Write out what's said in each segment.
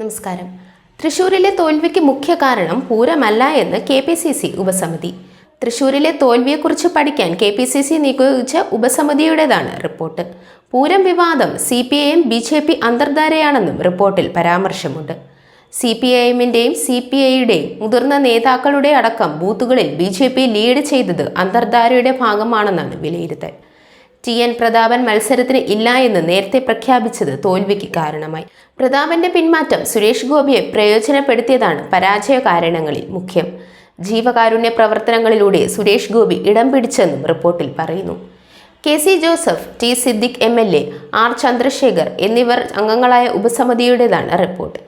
നമസ്കാരം. തൃശൂരിലെ തോൽവിക്ക് മുഖ്യ കാരണം പൂരമല്ല എന്ന് കെ പി സി സി ഉപസമിതി. തൃശൂരിലെ തോൽവിയെക്കുറിച്ച് പഠിക്കാൻ കെ പി സി സി നിയോഗിച്ച ഉപസമിതിയുടേതാണ് റിപ്പോർട്ട്. പൂരം വിവാദം C P I M B J P അന്തർധാരയാണെന്നും റിപ്പോർട്ടിൽ പരാമർശമുണ്ട്. സി പി ഐ എമ്മിന്റെയും സി പി ഐയുടെയും മുതിർന്ന നേതാക്കളുടെ അടക്കം ബൂത്തുകളിൽ ബി ജെ പി ലീഡ് ചെയ്തത് അന്തർധാരയുടെ ഭാഗമാണെന്നാണ് വിലയിരുത്തൽ. ടി എൻ പ്രതാപൻ മത്സരത്തിന് ഇല്ല എന്ന് നേരത്തെ പ്രഖ്യാപിച്ചത് തോൽവിക്ക് കാരണമായി. പ്രതാപന്റെ പിന്മാറ്റം സുരേഷ് ഗോപിയെ പ്രയോജനപ്പെടുത്തിയതാണ് പരാജയ കാരണങ്ങളിൽ മുഖ്യം. ജീവകാരുണ്യ പ്രവർത്തനങ്ങളിലൂടെ സുരേഷ് ഗോപി ഇടം പിടിച്ചെന്നും റിപ്പോർട്ടിൽ പറയുന്നു. K C Joseph T Siddique M L A R Chandrashekhar എന്നിവർ അംഗങ്ങളായ ഉപസമിതിയുടേതാണ് റിപ്പോർട്ട്.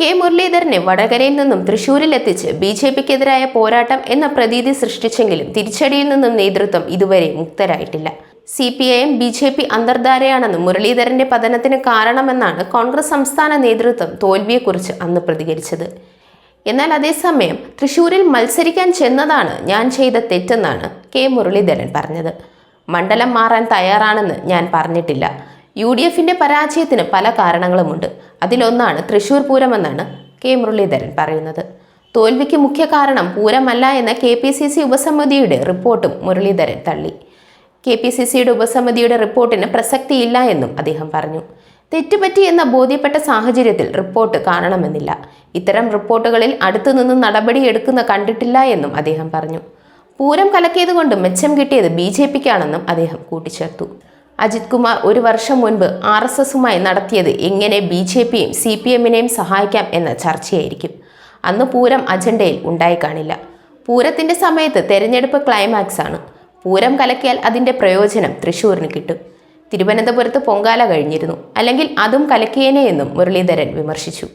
കെ മുരളീധരനെ വടകരയിൽ നിന്നും തൃശൂരിലെത്തിച്ച് ബി ജെ പിക്കെതിരായ പോരാട്ടം എന്ന പ്രതീതി സൃഷ്ടിച്ചെങ്കിലും തിരിച്ചടിയിൽ നിന്നും നേതൃത്വം ഇതുവരെ മുക്തരായിട്ടില്ല. C P I M B J P അന്തർധാരയാണെന്നും മുരളീധരന്റെ പതനത്തിന് കാരണമെന്നാണ് കോൺഗ്രസ് സംസ്ഥാന നേതൃത്വം തോൽവിയെക്കുറിച്ച് അന്ന് പ്രതികരിച്ചത്. എന്നാൽ അതേസമയം തൃശൂരിൽ മത്സരിക്കാൻ ചെന്നതാണ് ഞാൻ ചെയ്ത തെറ്റെന്നാണ് കെ മുരളീധരൻ പറഞ്ഞത്. മണ്ഡലം മാറാൻ തയ്യാറാണെന്ന് ഞാൻ പറഞ്ഞിട്ടില്ല. യു ഡി എഫിന്റെ പരാജയത്തിന് പല കാരണങ്ങളുമുണ്ട്. അതിലൊന്നാണ് തൃശൂർ പൂരമെന്നാണ് കെ മുരളീധരൻ പറയുന്നത്. തോൽവിക്ക് മുഖ്യ കാരണം പൂരമല്ല എന്ന കെ പി സി സി ഉപസമിതിയുടെ റിപ്പോർട്ടും മുരളീധരൻ തള്ളി. കെ പി സി സിയുടെ ഉപസമിതിയുടെ റിപ്പോർട്ടിന് പ്രസക്തിയില്ല എന്നും അദ്ദേഹം പറഞ്ഞു. തെറ്റുപറ്റി എന്ന ബോധ്യപ്പെട്ട സാഹചര്യത്തിൽ റിപ്പോർട്ട് കാണണമെന്നില്ല. ഇത്തരം റിപ്പോർട്ടുകളിൽ അടുത്തുനിന്ന് നടപടിയെടുക്കുന്ന കണ്ടിട്ടില്ല എന്നും അദ്ദേഹം പറഞ്ഞു. പൂരം കലക്കിയതുകൊണ്ട് മെച്ചം കിട്ടിയത് ബി ജെ പിക്കാണെന്നും അദ്ദേഹം കൂട്ടിച്ചേർത്തു. അജിത് കുമാർ ഒരു വർഷം മുൻപ് ആർ എസ് എസുമായി നടത്തിയത് എങ്ങനെ ബി ജെ പിയും സി പി എമ്മിനെയും സഹായിക്കാം എന്ന ചർച്ചയായിരിക്കും. അന്ന് പൂരം അജണ്ടയിൽ ഉണ്ടായി കാണില്ല. പൂരത്തിന്റെ സമയത്ത് തെരഞ്ഞെടുപ്പ് ക്ലൈമാക്സ് ആണ് പൂരം കലക്കിയാൽ അതിന്റെ പ്രയോജനം തൃശ്ശൂരിന് കിട്ടും. തിരുവനന്തപുരത്ത് പൊങ്കാല കഴിഞ്ഞിരുന്നു. അല്ലെങ്കിൽ അതും കലക്കിയേനെ എന്നും മുരളീധരൻ വിമർശിച്ചു.